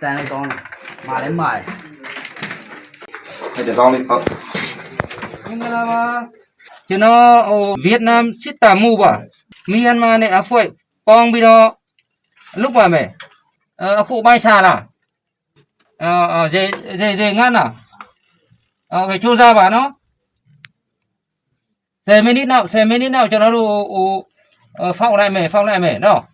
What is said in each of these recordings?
Sen này con mà đến mày. Để xong đi. Ờ. Nhưng mà là chứ nó ờ, ở Việt Nam xít tà mù bà. Myanmar này à phơi con bị nó lúc mà mẹ, ở khu bay xa là. Ờ dễ dễ dễ ngăn à? Ờ cái chu ra bà nó. Xe minute nào xe minute nào cho nó đủ ờ, phong lại mẹ, phong lại mẹ, đó.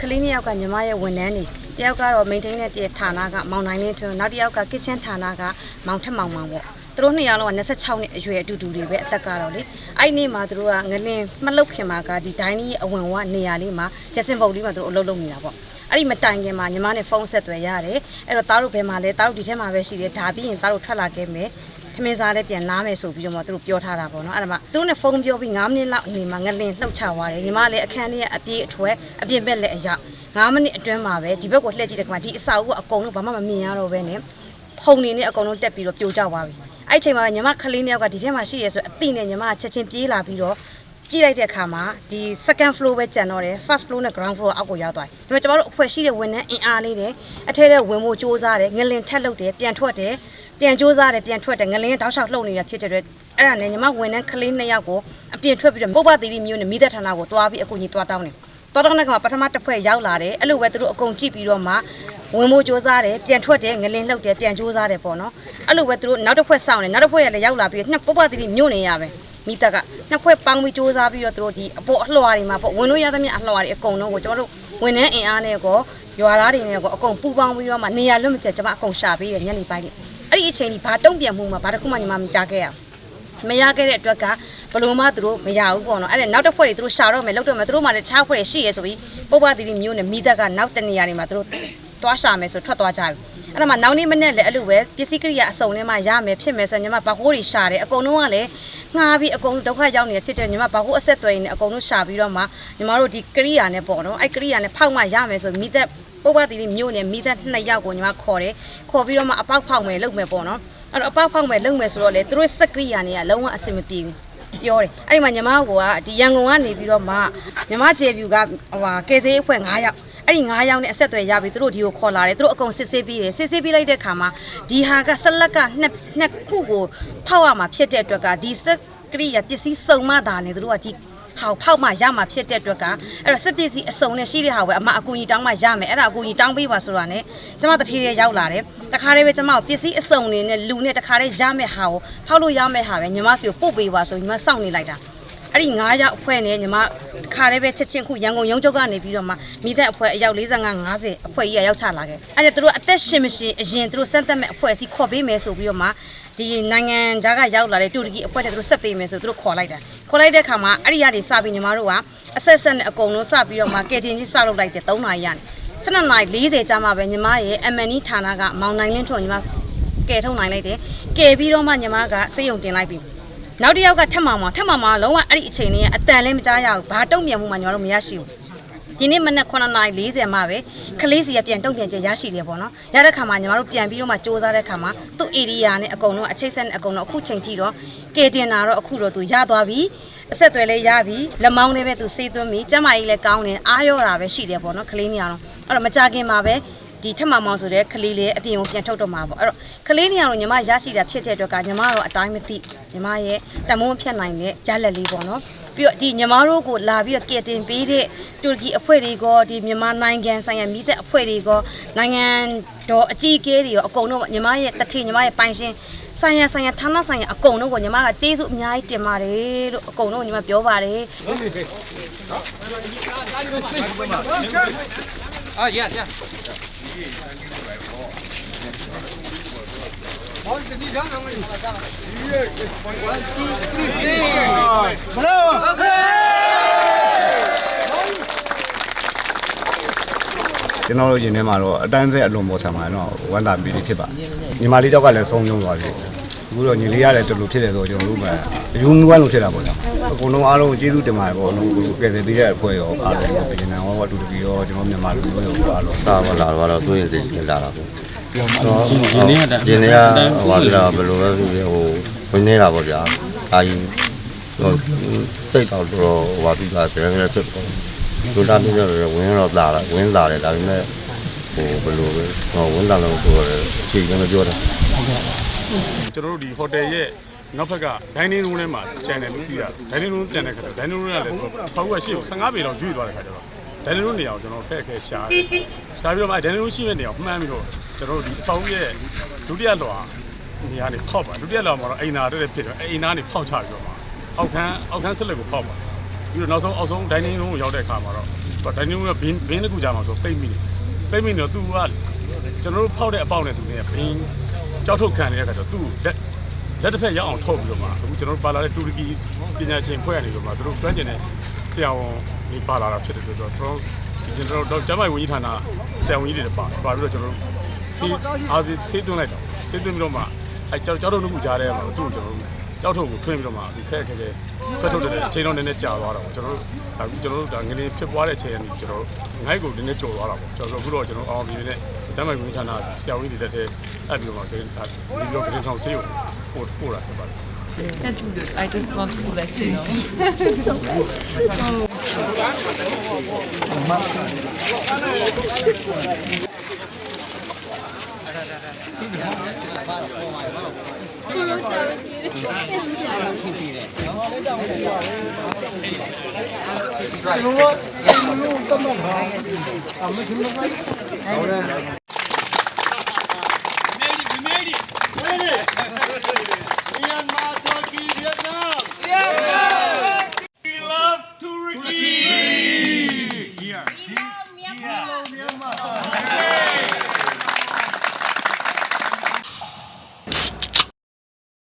Clean nhau cả nhà mai ở quần này. စမ်းပါနော်10မိနစ်နောက်10မိနစ်နောက်ကျွန်တော်တို့ဟိုဟိုဖောက်လိုက်မယ်ဖောက်လိုက်မယ်နော်ကလေးနှစ်ယောက်ကညီမရဲ့ဝန်ထမ်းတွေတယောက်ကတော့ maintain တဲ့တဌာနကမောင်နိုင်လင်းထွန်းနောက်တစ်ယောက်က kitchen ဌာနကမောင်ထက်မောင်မောင်ပေါ့သူတို့နှစ်ယောက်လုံးက26နှစ်အရွယ်အတူတူတွေပဲအသက်ကတော့လေအဲ့ဒီနေ့မှာသူတို့ကငလင်းမလုတ်ခင်မှာကဒီဒိုင်းကြီးအဝင်ဝနေရာလေးမှာကျက်စင်ပုတ်လေးမှာသူတို့အလုပ်လုပ်နေတာပေါ့အဲ့ဒီမတိုင်ခင်မှာညီမနဲ့ဖုန်းဆက်သွယ်ရတယ်အဲ့တော့တားတို့ဘယ်မှာလဲတားတို့ဒီထဲမှာပဲရှိတယ်ဒါပြီးရင်တားတို့ထွက်လာခဲ့မယ်ထမင်းစားလည်းပြန်နားမယ်ဆိုပြီးတော့မှသူတို့ပြောထားတာပေါ့နော်အဲ့ဒါမှသူတို့နဲ့ဖုန်းပြောပြီး9မိနစ်လောက်နေမှာငလင်းလှုပ်ချသွားတယ်ညီမလည်းအခန်းလေးကအပြေးအထွဲအပြင်ဘက်လည်းအရောက် 9မိနစ်အတွင်းမှာပဲဒီဘက်ကိုလှည့်ကြည့်တဲ့ခါမှာဒီအစာအုပ်ကအကုန်လုံးဘာမှမမြင်ရတော့ပဲနဲ့ဖုန်နေနဲ့အကုန်လုံးတက်ပြီးတော့ပြိုကျသွားပြီအဲ့ဒီအချိန်မှာညီမကလေးနှစ်ယောက်ကဒီထဲမှာရှိရဲဆိုအတိနဲ့ညီမကချက်ချင်းပြေးလာပြီးတော့ကြည့်လိုက်တဲ့အခါမှာဒီ second floor ပဲကျန်တော့တယ် first floor နဲ့ ground floor အောက်ကိုရောက်သွားတယ်ဒါပေမဲ့ကျမတို့အဖွဲရှိတဲ့ဝန်ထမ်းအင်အားလေးတယ်အထဲထဲဝင်ဖို့စ조사တယ်ငလင်ထက်လုပ်တယ်ပြန်ထွက်တယ်ပြန်စ조사တယ်ပြန်ထွက်တယ်ငလင်တောက်လျှောက်လှုပ်နေတာဖြစ်တဲ့အတွက်အဲ့ဒါနဲ့ညီမဝန်ထမ်းကလေးနှစ်ယောက်ကိုအပြင်ထွက်ပြီးတော့ပုပ္ပသီရိမျိုးနဲ့မိသက်ဌာနကိုတွားပြီးအကူကြီးတွားတောင်းတယ် တွားတောင်းတဲ့ခါမှာပထမတစ်ဖွဲ့ရောက်လာတယ်အဲ့လိုပဲသူတို့အကုန်ကြည့်ပြီးတော့မှဝင်ဖို့စ조사တယ်ပြန်ထွက်တယ်ငလင်လှုပ်တယ်ပြန်စ조사တယ်ပေါ့နော်အဲ့လိုပဲသူတို့နောက်တစ်ဖွဲ့စောင့်တယ်နောက်တစ်ဖွဲ့ကလည်းရောက်လာပြီးနှစ်ပုပ္ပသီရိမျိုးနေရပဲ မိတက်ကနှစ်ဖွဲ့ပေါင်းပြီးစူးစမ်းပြီးတော့သူတို့ဒီအပေါ်အလှော်တွေမှာပေါ့ဝင်လို့ရသမျှအလှော်တွေအကုန်လုံးကိုကျွန်တော်တို့ဝန်ထမ်းအင်အားနဲ့ကောရွာသားတွေနဲ့ကောအကုန်ပူပေါင်းပြီးတော့မှနေရာလွတ်မကျကျွန်မအကုန်ရှာပေးရညနေပိုင်းလေးအဲ့ဒီအချိန်ကြီးဘာတုံ့ပြန်မှုမှာဘာတစ်ခုမှညီမမကြားခဲ့ရဘူးမရခဲ့တဲ့အတွက်က ဘလို့မှသူတို့မရဘူးပေါ့နော်အဲ့ဒါနောက်တစ်ဖွဲ့တွေသူတို့ရှာတော့မယ်လောက်တော့မယ်သူတို့မှလည်းခြားဖွဲ့တွေရှိရဲဆိုပြီးပုပ္ပသီရိမျိုးနဲ့မိသက်ကနောက်တနေရာတွေမှာသူတို့သွားရှာမယ်ဆိုထွက်သွားကြပြီအဲ့ဒါမှနောက်နေ့မနေ့လည်းအဲ့လိုပဲပစ္စည်းကိရိယာအစုံထဲမှာရမယ်ဖြစ်မယ်ဆိုရင်ညီမဘာကိုးတွေရှာတယ်အကုန်လုံးကလည်းငှားပြီးအကုန်လုံးဒုက္ခရောက်နေတဲ့ဖြစ်တဲ့ညီမဘာကိုးအဆက်အသွယ်တွေနဲ့အကုန်လုံးရှာပြီးတော့မှညီမတို့ဒီကိရိယာနဲ့ပေါ့နော်အဲ့ကိရိယာနဲ့ဖောက်မှရမယ်ဆိုမိသက်ပုပ္ပသီရိမျိုးနဲ့မိသက်နှစ်ယောက်ကိုညီမခေါ်တယ်ခေါ်ပြီးတော့မှအပေါက်ဖောက်မယ်လုပ်မယ်ပေါ့နော်အဲ့တော့အပေါက်ဖောက်မယ်လုပ်မယ်ဆိုတော့လေသူတို့စက်ကိရိယာတွေကလုံးဝအဆင်မပြေဘူး ပြောတယ်အဲ့ဒီမှာညီမကဒီရန်ကုန်ကနေပြီးတော့မှညီမကျေပြူကဟိုဟာကယ်ဆေးအဖွဲ့9ယောက်အဲ့ဒီ9ယောက်နဲ့အဆက်အသွယ်ရပြီးသူတို့ဒီကိုခေါ်လာတယ်သူတို့အကုန်စစ်ဆေးပြီးတယ်စစ်ဆေးပြီးလိုက်တဲ့ခါမှာဒီဟာကဆက်လက်ကနှစ်နှစ်ခုကိုဖောက်ရမှာဖြစ်တဲ့အတွက်ကဒီစက်ကရိယာပစ္စည်းစုံမတာနဲ့သူတို့ကဒီ ဟောက်ဖောက်မှရမှာဖြစ်တဲ့အတွက်ကအဲ့တော့စက်ပစ္စည်းအစုံနဲ့ရှိတဲ့ဟာကိုအမအကူကြီးတောင်းမှရမယ်အဲ့ဒါအကူကြီးတောင်းပေးပါဆိုတာနဲ့ကျမတတိယရောက်လာတယ်တခါတည်းပဲကျမကိုပစ္စည်းအစုံတွေနဲ့လူနဲ့တခါတည်းရမယ်ဟာကိုဖောက်လို့ရမယ်ဟာပဲညီမစီကိုပို့ပေးပါဆိုညီမစောင့်နေလိုက်တာအဲ့ဒီ9ရောက်အဖွဲ့နဲ့ညီမခါလေးပဲချက်ချင်းခုရန်ကုန်ရုံးချုပ်ကနေပြီးတော့မှမိသက်အဖွဲ့အယောက်45 50အဖွဲ့ကြီးကရောက်ချလာခဲ့အဲ့ဒါသူတို့အသက်ရှင်မရှင်အရင်သူတို့စမ်းသပ်မဲ့အဖွဲ့အစည်းခေါ်ပေးမယ်ဆိုပြီးတော့မှ ဒီနိုင်ငံခြားကရောက်လာတဲ့တူရကီအဖွဲ့နဲ့သူတို့ဆက်ပေးမယ်ဆိုသူတို့ခေါ်လိုက်တာခေါ်လိုက်တဲ့အခါမှာအဲ့ဒီရတွေစပြီးညီမတို့ကအဆက်ဆက်နဲ့အကုန်လုံးစပြီးတော့မှကဲတင်ကြီးစလုပ်လိုက်တယ်3နာရီရနေ7နာရီ40ကြာမှပဲညီမရဲ့ MNE ဌာနကမောင်နိုင်လင်းထွန်းညီမကဲထုတ်နိုင်လိုက်တယ်ကဲပြီးတော့မှညီမကစေယုံတင်လိုက်ပြီနောက်တစ်ယောက်ကထက်မှောင်မှာထက်မှောင်မှာလုံးဝအဲ့ဒီအချိန်လေးကအတန်လည်းမကြားရဘူးဘာတုံ့ပြန်မှုမှညီမတို့မရရှိဘူး ဒီနေ့မနက်9:40မှပဲခလေးစီကပြန်တုံ့ပြန်ချက်ရရှိတယ်ပေါ့နော်ရတဲ့ခါမှာညီမတို့ပြန်ပြီးတော့မှစူးစမ်းတဲ့ခါမှာသူ့ area နဲ့အကုန်လုံးအချိတ်ဆက်နဲ့အကုန်လုံးအခုချိန်ထိတော့ကေတင်တာတော့အခုတော့သူရသွားပြီအဆက်တွေလည်းရပြီလက်မောင်းလေးပဲသူစေးသွင်းပြီကျမကြီးလည်းကောင်းတယ်အားရောတာပဲရှိတယ်ပေါ့နော်ခလေးနေရတော့အဲ့တော့မကြခင်မှာပဲ ဒီထက်မမောင်ဆိုတဲ့ကလေးလေးအပြင်ကိုပြန်ထုတ်တော့မှာပေါ့အဲ့တော့ကလေးနေရတော့ညီမရရှိတာဖြစ်တဲ့အတွက်ကညီမတော့အတိုင်းမသိညီမရဲ့တမုံဖြတ်နိုင်တဲ့ရလက်လေးပေါ့နော်ပြီးတော့ဒီညီမတို့ကိုလာပြီးတော့ကယ်တင်ပေးတဲ့တူရကီအဖွဲ့တွေကဒီမြန်မာနိုင်ငံဆိုင်ရာမိသက်အဖွဲ့တွေကနိုင်ငံတော်အကြီးအကဲတွေရောအကုန်လုံးညီမရဲ့တထေညီမရဲ့ပိုင်ရှင်ဆိုင်ရာဆိုင်ရာဌာနဆိုင်ရာအကုန်လုံးကိုညီမကကျေးဇူးအများကြီးတင်ပါတယ်လို့အကုန်လုံးညီမပြောပါတယ်အာရ ရကျွန်တော်တို့ရင်ထဲမှာတော့အတန်းဆက်အလွန်ပေါ်ဆံမှာတော့ဝမ်းသာပီတိဖြစ်ပါညီမလေးတောက်ကလည်းဆုံးရှုံးသွားပြီ အခုတော့ညီလေးရတယ်တူလို့ဖြစ်တယ်ဆိုတော့ကျွန်တော်တို့မှယူနူဝမ်းလို့ဖြစ်တာပေါ့နော်အကုန်လုံးအားလုံးကျေးဇူးတင်ပါတယ်ပေါ့နော်ကဲတယ်ပေးတဲ့အဖွဲ့ရောအားလုံးပြင်နေရောတူတူပြီးရောကျွန်တော်မြန်မာလူမျိုးရောအားလုံးစားမလာတော့သွေးစိတ်ကြီးလာတာပေါ့ဒီနေ့ကတည်းဒီနေ့ကဟိုပြတာဘယ်လိုလဲဆိုပြီးဟိုဝင်နေတာပေါ့ဗျာအာယူဟိုစိတ်တော့တော့ဟိုပါပြီးတာတကယ်ဖြစ်တော့ဒုလာမျိုးတော့ဝင်တော့လာတာဝင်လာတယ်ဒါပေမဲ့ဟိုဘယ်လိုပဲဟောဝန်တာလို့ပြောတယ်အချိန်ကမပြောတာ ကျွန်တော်တို့ဒီဟိုတယ်ရဲ့နောက်ဘက်က dining room ထဲမှာ channel လို့ပြရ dining room ပြန်တဲ့ခါကျတော့ dining room ကလည်းအဆောက်အဦရှေ့ကို15ပေလောက်ရွေ့သွားတဲ့ခါကျတော့ dining room နေရာကိုကျွန်တော်ဖက်ခဲရှာတယ်ရှာပြီးတော့မှ dining room ရှိတဲ့နေရာကိုမှန်းပြီးတော့ကျွန်တော်တို့ဒီအဆောက်အဦရဲ့ဒုတိယလွှာနေရာနေဖောက်ပါဒုတိယလွှာမှာတော့အိမ်နာတဲ့ဖြစ်တော့အိမ်နာနေဖောက်ချပြီးတော့မှအောက်ခန်းအောက်ခန်းဆက်လက်ကိုဖောက်ပါပြီးတော့နောက်ဆုံးအောက်ဆုံး dining room ကိုရောက်တဲ့အခါမှာတော့ dining room ကဘင်းဘင်းတစ်ခုကြာမှာဆိုပိတ်မိနေပိတ်မိနေတော့သူကကျွန်တော်တို့ဖောက်တဲ့အပေါက်နဲ့သူနဲ့ဘင်း ကြောက်ထုတ်ခံနေတဲ့အခါကျတော့သူ့လက်လက်တစ်ဖက်ရောက်အောင်ထုတ်ပြီးတော့မှအခုကျွန်တော်တို့ပါလာတဲ့တူရကီပညာရှင်ဖွဲ့ကနေပြီးတော့မှသူတို့ကျွမ်းကျင်တဲ့ဆရာဝန်ဒီပါလာတာဖြစ်တဲ့ဆိုတော့ကျွန်တော်ဒီကျွန်တော်တို့ကျမကြီးဝန်ကြီးဌာနဆရာဝန်ကြီးတွေပါပါပြီးတော့ကျွန်တော်တို့စီအားစီဆေးသွင်းလိုက်တော့ဆေးသွင်းပြီးတော့မှအဲကြောက်ကြောက်ထုတ်လို့ကြားတဲ့မှာသူ့ကိုကျွန်တော်တို့ ကြောက်ထုတ်ကိုထွင်းပြီးတော့မှဒီခက်ခက်ခဲဆွဲထုတ်တဲ့အချိန်တော့နည်းနည်းကြာသွားတာပေါ့ကျွန်တော်တို့အခုကျွန်တော်တို့ဒါငလင်းဖြစ်ပွားတဲ့အချိန်ကနေကျွန်တော်တို့ငိုက်ကိုနည်းနည်းကြော်သွားတာပေါ့ကျွန်တော်တို့အခုတော့ကျွန်တော်အောင်ပြီးနေတဲ့တမ်းမိုင်ကွင်းဌာနဆရာဝန်တွေတက်တဲ့အပ်ပြီးတော့မှဒီလိုကလေးဆောင်ဆေးကိုပို့ပို့တာဖြစ်ပါတယ် That's good. I just wanted to let you know. oh. 哎，龙哥，龙么，